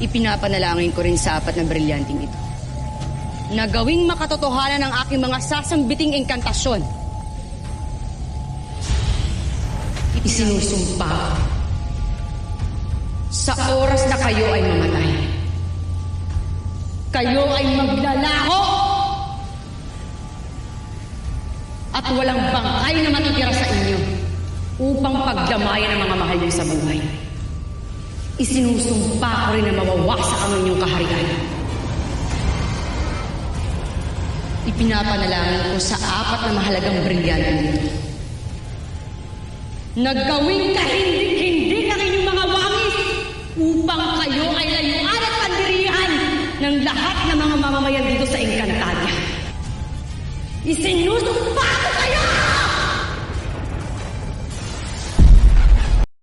Ipinapanalangin ko rin sa apat na brilyanting ito. Na gawing makatotohanan ang aking mga sasambiting engkantasyon. Isinusumpa. Sa oras na kayo ay mamatay. Kayo ay maglalaho! At walang bangkay na matitira sa inyo upang pagdamayan ang mga mahal niyo sa buhay. Isinusumpa ko rin na mawawasak ang inyong kaharian. Ipinapanalangin ko sa apat na mahalagang brilyante nito. Nagawing kahindik-hindik ang inyong mga wangis upang kayo ay layuan at pandirihan ng lahat ng mga mamamayan dito sa Encantadia. Isinusumpa